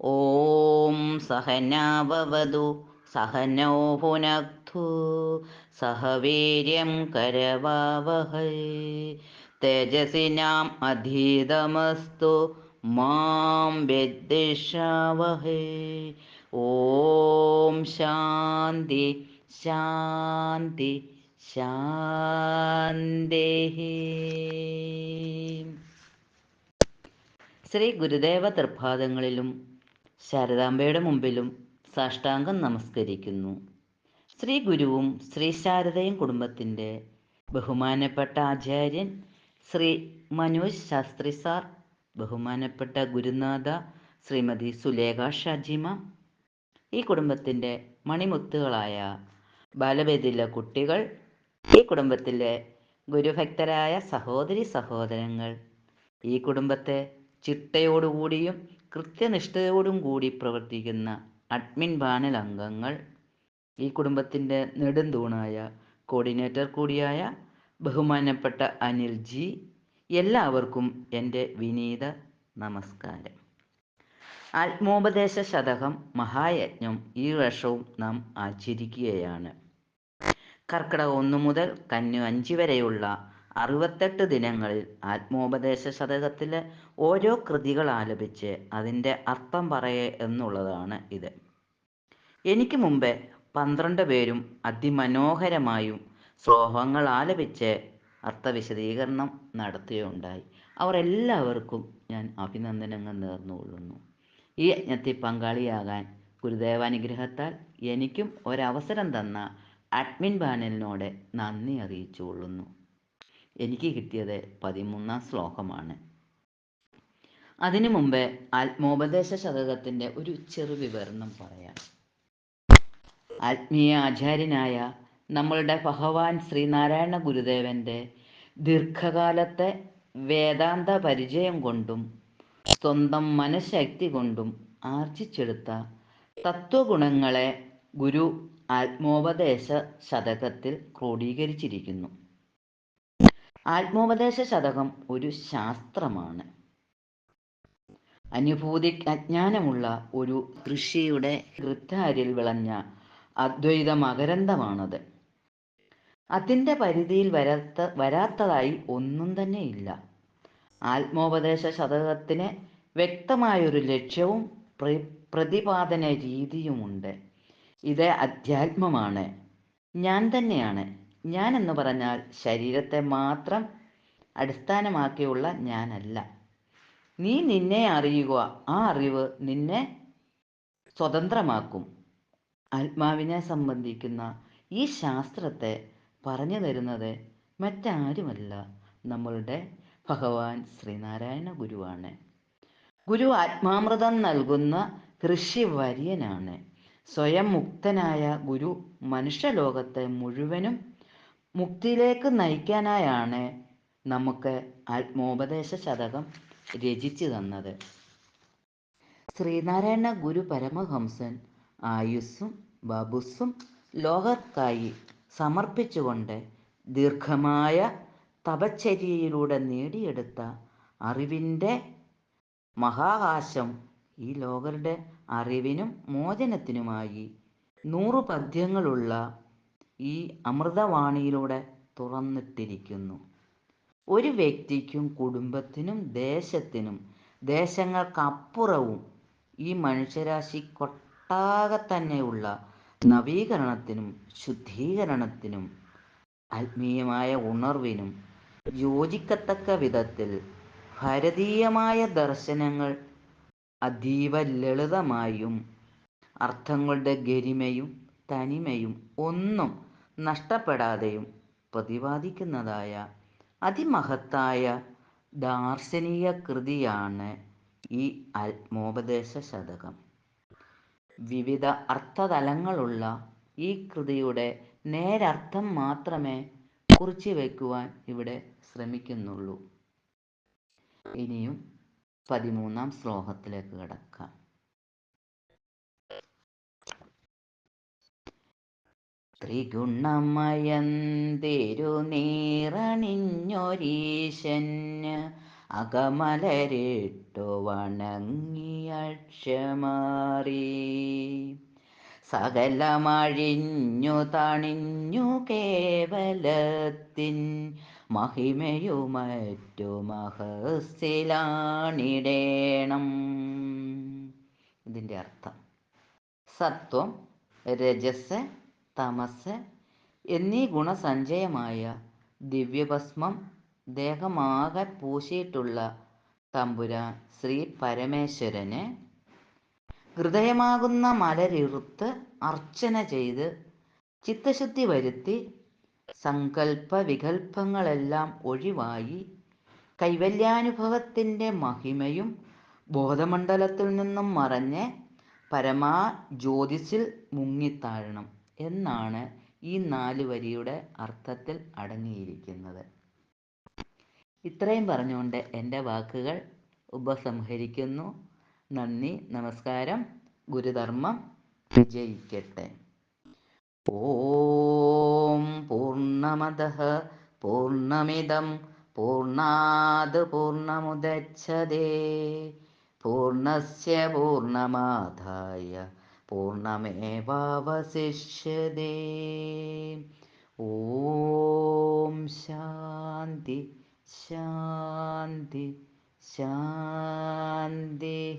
ഓം സഹനാവതു സഹനോ പുനക്തു സഹവീര്യം കരവാവഹൈ. തേജസിനാം അധീതമസ്തു മാം വിദ്ഷാവഹൈ ഓം ശാന്തി ശാന്തി ശാന്തി ശ്രീ ഗുരുദേവ തൃപാദങ്ങളിലും ശാരദാംബയുടെ മുമ്പിലും സാഷ്ടാംഗം നമസ്കരിക്കുന്നു. ശ്രീ ഗുരുവും ശ്രീ ശാരദയും കുടുംബത്തിന്റെ ബഹുമാനപ്പെട്ട ആചാര്യൻ ശ്രീ മനോജ് ശാസ്ത്രി സാർ ബഹുമാനപ്പെട്ട ഗുരുനാഥ ശ്രീമതി സുലേഖ ഷാജിമ ഈ കുടുംബത്തിന്റെ മണിമുത്തുകളായ ബാലവേദിയിലെ കുട്ടികൾ ഈ കുടുംബത്തിലെ ഗുരുഭക്തരായ സഹോദരി സഹോദരങ്ങൾ ഈ കുടുംബത്തെ ചിട്ടയോടുകൂടിയും കൃത്യനിഷ്ഠയോടും കൂടി പ്രവർത്തിക്കുന്ന അഡ്മിൻ പാനൽ അംഗങ്ങൾ ഈ കുടുംബത്തിന്റെ നെടുന്തൂണായ കോർഡിനേറ്റർ കൂടിയായ ബഹുമാനപ്പെട്ട അനിൽ ജി എല്ലാവർക്കും എന്റെ വിനീത നമസ്കാരം. ആത്മോപദേശ ശതകം മഹായജ്ഞം ഈ വർഷവും നാം ആചരിക്കുകയാണ്. കർക്കിടകം ഒന്ന് മുതൽ കന്നി അഞ്ച് വരെയുള്ള അറുപത്തെട്ട് ദിനങ്ങളിൽ ആത്മോപദേശ ശതകത്തിലെ ഓരോ കൃതികൾ ആലപിച്ച് അതിന്റെ അർത്ഥം പറയേ എന്നുള്ളതാണ് ഇത്. എനിക്ക് മുമ്പേ പന്ത്രണ്ട് പേരും അതിമനോഹരമായും ശ്ലോകങ്ങൾ ആലപിച്ച് അർത്ഥവിശദീകരണം നടത്തുകയുണ്ടായി അവർ എല്ലാവർക്കും ഞാൻ അഭിനന്ദനങ്ങൾ നേർന്നുകൊള്ളുന്നു. ഈ യജ്ഞത്തിൽ പങ്കാളിയാകാൻ ഗുരുദേവാനുഗ്രഹത്താൽ എനിക്കും ഒരവസരം തന്ന അഡ്മിൻ പാനലിനോട് നന്ദി അറിയിച്ചുകൊള്ളുന്നു. എനിക്ക് കിട്ടിയത് പതിമൂന്നാം ശ്ലോകമാണ്. അതിനു മുമ്പേ ആത്മോപദേശ ശതകത്തിന്റെ ഒരു ചെറു വിവരണം പറയാം. ആത്മീയ ആചാര്യനായ നമ്മളുടെ ഭഗവാൻ ശ്രീനാരായണ ഗുരുദേവന്റെ ദീർഘകാലത്തെ വേദാന്ത പരിചയം കൊണ്ടും സ്വന്തം മനഃശക്തി കൊണ്ടും ആർജിച്ചെടുത്ത തത്വഗുണങ്ങളെ ഗുരു ആത്മോപദേശ ശതകത്തിൽ ക്രോഡീകരിച്ചിരിക്കുന്നു. ആത്മോപദേശ ശതകം ഒരു ശാസ്ത്രമാണ്. അനുഭൂതി അജ്ഞാനമുള്ള ഒരു ഋഷിയുടെ ഗൃദ്ധാരിൽ വിളഞ്ഞ അദ്വൈത മകരന്തമാണത് അതിന്റെ പരിധിയിൽ വരാത്ത വരാത്തതായി ഒന്നും തന്നെ ഇല്ല ആത്മോപദേശ ശതകത്തിന് വ്യക്തമായൊരു ലക്ഷ്യവും പ്രതിപാദന രീതിയുമുണ്ട്. ഇത് അധ്യാത്മമാണ്. ഞാൻ തന്നെയാണ്. ഞാൻ എന്ന് പറഞ്ഞാൽ ശരീരത്തെ മാത്രം അടിസ്ഥാനമാക്കിയുള്ള ഞാനല്ല. നീ നിന്നെ അറിയുക ആ അറിവ് നിന്നെ സ്വതന്ത്രമാക്കും. ആത്മാവിനെ സംബന്ധിക്കുന്ന ഈ ശാസ്ത്രത്തെ പറഞ്ഞു തരുന്നത് മറ്റാരുമല്ല നമ്മളുടെ ഭഗവാൻ ശ്രീനാരായണ ഗുരുവാണ്. ഗുരു ആത്മാമൃതം നൽകുന്ന ഋഷിവര്യനാണ്. സ്വയം മുക്തനായ ഗുരു മനുഷ്യലോകത്തെ മുഴുവനും മുക്തിയിലേക്ക് നയിക്കാനായാണ് നമുക്ക് ആത്മോപദേശ ശതകം രചിച്ചു തന്നത്. ശ്രീനാരായണ ഗുരു പരമഹംസൻ ആയുസ്സും ബബുസ്സും ലോകർക്കായി സമർപ്പിച്ചുകൊണ്ട് ദീർഘമായ തപച്ചര്യയിലൂടെ നേടിയെടുത്ത അറിവിന്റെ മഹാകാശം ഈ ലോകരുടെ അറിവിനും മോചനത്തിനുമായി നൂറ് പദ്യങ്ങളുള്ള ഈ അമൃതവാണിയിലൂടെ തുറന്നിട്ടിരിക്കുന്നു. ഒരു വ്യക്തിക്കും കുടുംബത്തിനും ദേശത്തിനും ദേശങ്ങൾക്കപ്പുറവും ഈ മനുഷ്യരാശി കൊട്ടാകെ തന്നെയുള്ള നവീകരണത്തിനും ശുദ്ധീകരണത്തിനും ആത്മീയമായ ഉണർവിനും യോജിക്കത്തക്ക വിധത്തിൽ ഭാരതീയമായ ദർശനങ്ങൾ അതീവ ലളിതമായും അർത്ഥങ്ങളുടെ ഗരിമയും തനിമയും ഒന്നും നഷ്ടപ്പെടാതെയും പ്രതിപാദിക്കുന്നതായ അതിമഹത്തായ ദാർശനിക കൃതിയാണ് ഈ ആത്മോപദേശ ശതകം. വിവിധ അർത്ഥതലങ്ങളുള്ള ഈ കൃതിയുടെ നേരർത്ഥം മാത്രമേ കുറിച്ചു വയ്ക്കുവാൻ ഇവിടെ ശ്രമിക്കുന്നുള്ളൂ. ഇനിയും പതിമൂന്നാം ശ്ലോകത്തിലേക്ക് കിടക്കാം. ത്രിഗുണമയം തിരുനീറണിഞ്ഞൊരീശന് അകമലരിട്ടു വണങ്ങിയക്ഷമാറി സകലമഴിഞ്ഞു തണിഞ്ഞു കേവലത്തിൻ മഹിമയുമറ്റു മഹസ്സിലാണിടേണം. ഇതിന്റെ അർത്ഥം. സത്വം രജസ് തമസ് എന്നീ ഗുണസഞ്ചയമായ ദിവ്യഭസ്മം ദേഹമാകെ പൂശിയിട്ടുള്ള തമ്പുരാൻ ശ്രീ പരമേശ്വരന് ഹൃദയമാകുന്ന മലരിറുത്ത് അർച്ചന ചെയ്ത് ചിത്തശുദ്ധി വരുത്തി സങ്കല്പ വികൽപ്പങ്ങളെല്ലാം ഒഴിവായി കൈവല്യാനുഭവത്തിന്റെ മഹിമയും ബോധമണ്ഡലത്തിൽ നിന്നും മറഞ്ഞ് പരമാ ജ്യോതിസിൽ മുങ്ങിത്താഴണം. എന്നാണ് ഈ നാല് വരിയുടെ അർത്ഥത്തിൽ അടങ്ങിയിരിക്കുന്നത്. ഇത്രയും പറഞ്ഞുകൊണ്ട് എന്റെ വാക്കുകൾ ഉപസംഹരിക്കുന്നു. നന്ദി നമസ്കാരം ഗുരുധർമ്മം. വിജയിക്കട്ടെ. ഓം പൂർണമദ പൂർണമിതം പൂർണാത് പൂർണമുദച്ഛതേ. പൂർണസ്യ പൂർണമാദായ പൂർണമേവാവശിഷ്യതേ. ഓം ശാന്തി ശാന്തി ശാന്തി